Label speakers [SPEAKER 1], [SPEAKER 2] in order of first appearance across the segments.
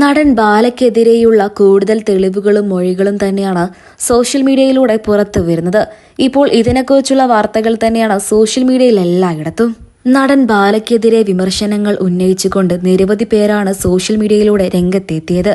[SPEAKER 1] നടൻ ബാലയ്ക്കെതിരെയുള്ള കൂടുതൽ തെളിവുകളും മൊഴികളും തന്നെയാണ് സോഷ്യൽ മീഡിയയിലൂടെ പുറത്തു വരുന്നത്. ഇപ്പോൾ ഇതിനെക്കുറിച്ചുള്ള വാർത്തകൾ തന്നെയാണ് സോഷ്യൽ മീഡിയയിൽ എല്ലായിടത്തും. നടൻ ബാലയ്ക്കെതിരെ വിമർശനങ്ങൾ ഉന്നയിച്ചുകൊണ്ട് നിരവധി പേരാണ് സോഷ്യൽ മീഡിയയിലൂടെ രംഗത്തെത്തിയത്.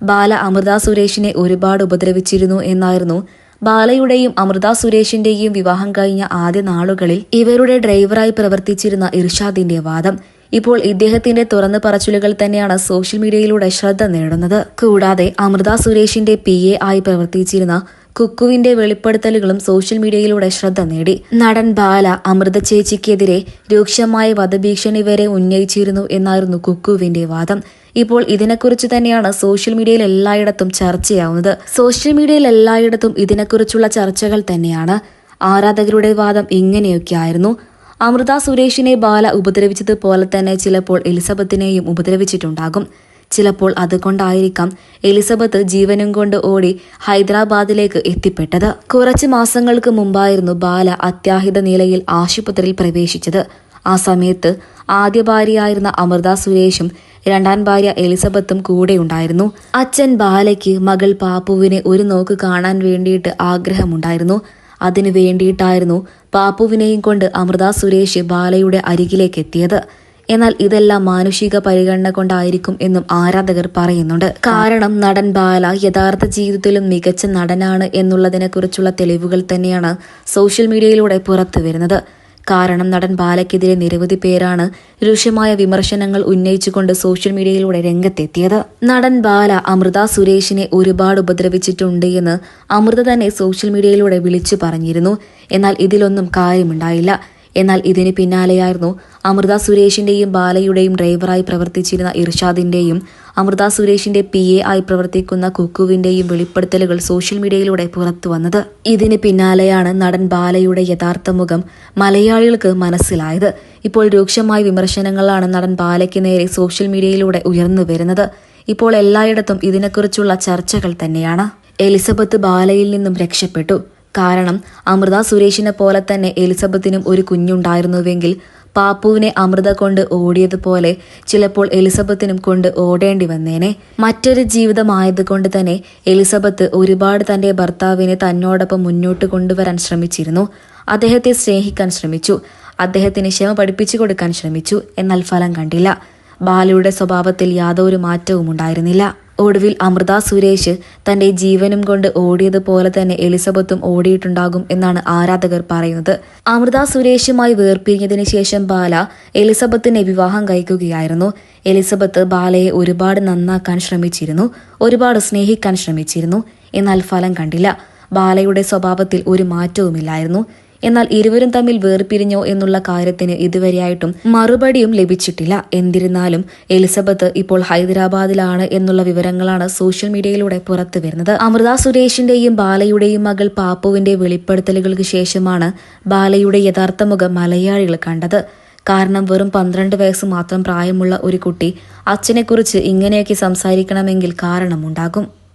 [SPEAKER 1] ബാല അമൃത സുരേഷിനെ ഒരുപാട് ഉപദ്രവിച്ചിരുന്നു എന്നായിരുന്നു ബാലയുടെയും അമൃത സുരേഷിന്റെയും വിവാഹം കഴിഞ്ഞ ആദ്യ നാളുകളിൽ ഇവരുടെ ഡ്രൈവറായി പ്രവർത്തിച്ചിരുന്ന ഇർഷാദിന്റെ വാദം. ഇപ്പോൾ ഇദ്ദേഹത്തിന്റെ തുറന്നു പറച്ചിലുകൾ തന്നെയാണ് സോഷ്യൽ മീഡിയയിലൂടെ ശ്രദ്ധ നേടുന്നത്. കൂടാതെ അമൃത സുരേഷിന്റെ പി എ ആയി പ്രവർത്തിച്ചിരുന്ന കുക്കുവിന്റെ വെളിപ്പെടുത്തലുകളും സോഷ്യൽ മീഡിയയിലൂടെ ശ്രദ്ധ നേടി. നടൻ ബാല അമൃത ചേച്ചിക്കെതിരെ രൂക്ഷമായ വധഭീഷണി വരെ ഉന്നയിച്ചിരുന്നു എന്നായിരുന്നു കുക്കുവിന്റെ വാദം. ഇപ്പോൾ ഇതിനെക്കുറിച്ച് തന്നെയാണ് സോഷ്യൽ മീഡിയയിൽ എല്ലായിടത്തും ചർച്ചയാവുന്നത്. സോഷ്യൽ മീഡിയയിൽ എല്ലായിടത്തും ഇതിനെക്കുറിച്ചുള്ള ചർച്ചകൾ തന്നെയാണ്. ആരാധകരുടെ വാദം ഇങ്ങനെയൊക്കെ ആയിരുന്നു അമൃത സുരേഷിനെ ബാല ഉപദ്രവിച്ചത് പോലെ തന്നെ ചിലപ്പോൾ എലിസബത്തിനെയും ഉപദ്രവിച്ചിട്ടുണ്ടാകും. ചിലപ്പോൾ അതുകൊണ്ടായിരിക്കാം എലിസബത്ത് ജീവനും കൊണ്ട് ഓടി ഹൈദരാബാദിലേക്ക് എത്തിപ്പെട്ടത്. കുറച്ച് മാസങ്ങൾക്ക് മുമ്പായിരുന്നു ബാല അത്യാഹിത നിലയിൽ ആശുപത്രിയിൽ പ്രവേശിച്ചത്. ആ സമയത്ത് ആദ്യ ഭാര്യയായിരുന്ന അമൃത സുരേഷും രണ്ടാം ഭാര്യ എലിസബത്തും കൂടെ ഉണ്ടായിരുന്നു. അച്ഛൻ ബാലയ്ക്ക് മകൾ പാപ്പുവിനെ ഒരു നോക്ക് കാണാൻ വേണ്ടിയിട്ട് ആഗ്രഹമുണ്ടായിരുന്നു. അതിനു വേണ്ടിയിട്ടായിരുന്നു പാപ്പുവിനെയും കൊണ്ട് അമൃത സുരേഷ് ബാലയുടെ അരികിലേക്ക് എത്തിയത്. എന്നാൽ ഇതെല്ലാം മാനുഷിക പരിഗണന കൊണ്ടായിരിക്കും എന്നും ആരാധകർ പറയുന്നുണ്ട്. കാരണം നടൻ ബാല യഥാർത്ഥ ജീവിതത്തിലും മികച്ച നടനാണ് എന്നുള്ളതിനെക്കുറിച്ചുള്ള തെളിവുകൾ തന്നെയാണ് സോഷ്യൽ മീഡിയയിലൂടെ പുറത്തു വരുന്നത് കാരണം നടൻ ബാലയ്ക്കെതിരെ നിരവധി പേരാണ് രൂക്ഷമായ വിമർശനങ്ങൾ ഉന്നയിച്ചുകൊണ്ട് സോഷ്യൽ മീഡിയയിലൂടെ രംഗത്തെത്തിയത്. നടൻ ബാല അമൃത സുരേഷിനെ ഒരുപാട് ഉപദ്രവിച്ചിട്ടുണ്ട് എന്ന് അമൃത തന്നെ സോഷ്യൽ മീഡിയയിലൂടെ വിളിച്ചു പറഞ്ഞിരുന്നു. എന്നാൽ ഇതിലൊന്നും കാര്യമുണ്ടായില്ല. എന്നാൽ ഇതിന് പിന്നാലെയായിരുന്നു അമൃത സുരേഷിന്റെയും ബാലയുടെയും ഡ്രൈവറായി പ്രവർത്തിച്ചിരുന്ന ഇർഷാദിന്റെയും അമൃത സുരേഷിന്റെ പി എ ആയി പ്രവർത്തിക്കുന്ന കുക്കുവിന്റെയും വെളിപ്പെടുത്തലുകൾ സോഷ്യൽ മീഡിയയിലൂടെ പുറത്തു വന്നത്. ഇതിന് പിന്നാലെയാണ് നടൻ ബാലയുടെ യഥാർത്ഥ മുഖം മലയാളികൾക്ക് മനസ്സിലായത്. ഇപ്പോൾ രൂക്ഷമായ വിമർശനങ്ങളാണ് നടൻ ബാലയ്ക്ക് നേരെ സോഷ്യൽ മീഡിയയിലൂടെ ഉയർന്നു വരുന്നത്. ഇപ്പോൾ എല്ലായിടത്തും ഇതിനെക്കുറിച്ചുള്ള ചർച്ചകൾ തന്നെയാണ്. എലിസബത്ത് ബാലയിൽ നിന്നും രക്ഷപ്പെട്ടു. കാരണം അമൃത സുരേഷിനെ പോലെ തന്നെ എലിസബത്തിനും ഒരു കുഞ്ഞുണ്ടായിരുന്നുവെങ്കിൽ പാപ്പുവിനെ അമൃത കൊണ്ട് ഓടിയതുപോലെ ചിലപ്പോൾ എലിസബത്തിനും കൊണ്ട് ഓടേണ്ടി വന്നേനെ. മറ്റൊരു ജീവിതമായതുകൊണ്ട് തന്നെ എലിസബത്ത് ഒരുപാട് തന്റെ ഭർത്താവിനെ തന്നോടൊപ്പം മുന്നോട്ട് കൊണ്ടുവരാൻ ശ്രമിച്ചിരുന്നു. അദ്ദേഹത്തെ സ്നേഹിക്കാൻ ശ്രമിച്ചു. അദ്ദേഹത്തിന് ക്ഷമ പഠിപ്പിച്ചു കൊടുക്കാൻ ശ്രമിച്ചു. എന്നാൽ ഫലം കണ്ടില്ല. ബാലയുടെ സ്വഭാവത്തിൽ യാതൊരു മാറ്റവും ഉണ്ടായിരുന്നില്ല ഒടുവിൽ അമൃത സുരേഷ് തന്റെ ജീവനും കൊണ്ട് ഓടിയതുപോലെ തന്നെ എലിസബത്തും ഓടിയിട്ടുണ്ടാകും എന്നാണ് ആരാധകർ പറയുന്നത്. അമൃത സുരേഷുമായി വേർപിരിഞ്ഞതിന് ശേഷം ബാല എലിസബത്തിനെ വിവാഹം കഴിക്കുകയായിരുന്നു. എലിസബത്ത് ബാലയെ ഒരുപാട് നന്നാക്കാൻ ശ്രമിച്ചിരുന്നു. ഒരുപാട് സ്നേഹിക്കാൻ ശ്രമിച്ചിരുന്നു. എന്നാൽ ഫലം കണ്ടില്ല. ബാലയുടെ സ്വഭാവത്തിൽ ഒരു മാറ്റവുമില്ലായിരുന്നു. എന്നാൽ ഇരുവരും തമ്മിൽ വേർപിരിഞ്ഞോ എന്നുള്ള കാര്യത്തിന് ഇതുവരെയായിട്ടും മറുപടിയും ലഭിച്ചിട്ടില്ല. എന്നിരുന്നാലും എലിസബത്ത് ഇപ്പോൾ ഹൈദരാബാദിലാണ് എന്നുള്ള വിവരങ്ങളാണ് സോഷ്യൽ മീഡിയയിലൂടെ പുറത്തു വരുന്നത്. അമൃത സുരേഷിന്റെയും ബാലയുടെയും മകൾ പാപ്പുവിന്റെ വെളിപ്പെടുത്തലുകൾക്ക് ശേഷമാണ് ബാലയുടെ യഥാർത്ഥ മുഖം മലയാളികൾ കണ്ടത്. കാരണം വെറും പന്ത്രണ്ട് വയസ്സ് മാത്രം പ്രായമുള്ള ഒരു കുട്ടി അച്ഛനെക്കുറിച്ച് ഇങ്ങനെയൊക്കെ സംസാരിക്കണമെങ്കിൽ കാരണമുണ്ടാകും.